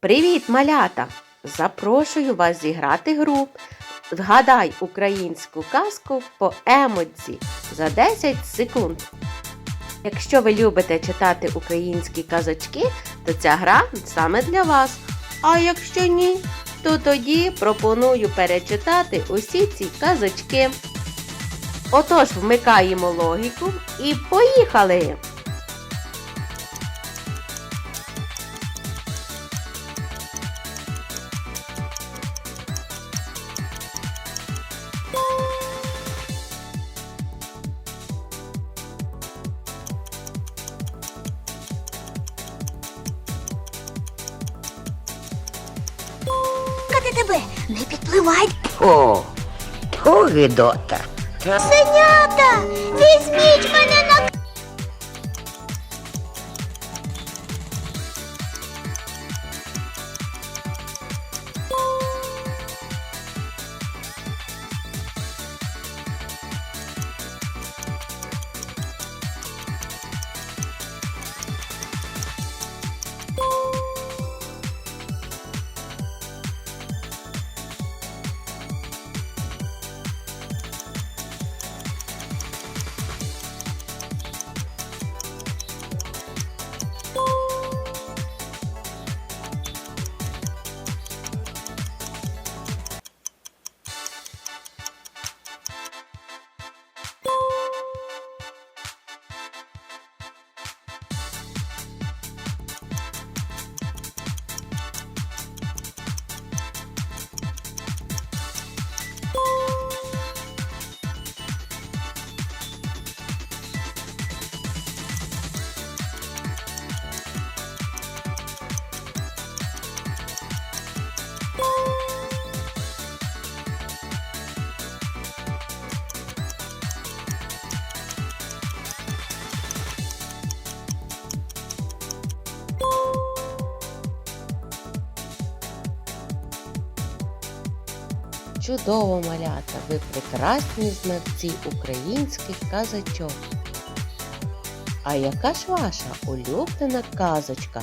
Привіт, малята! Запрошую вас зіграти гру. Згадай українську казку по емодзі за 10 секунд. Якщо ви любите читати українські казочки, то ця гра саме для вас. А якщо ні, то тоді пропоную перечитати усі ці казочки. Отож, вмикаємо логіку і поїхали! Тебе, не підпливай. О, то гидота. Та Сенята, візьміть мене на Чудово, малята! Ви прекрасні знавці українських казочок. А яка ж ваша улюблена казочка?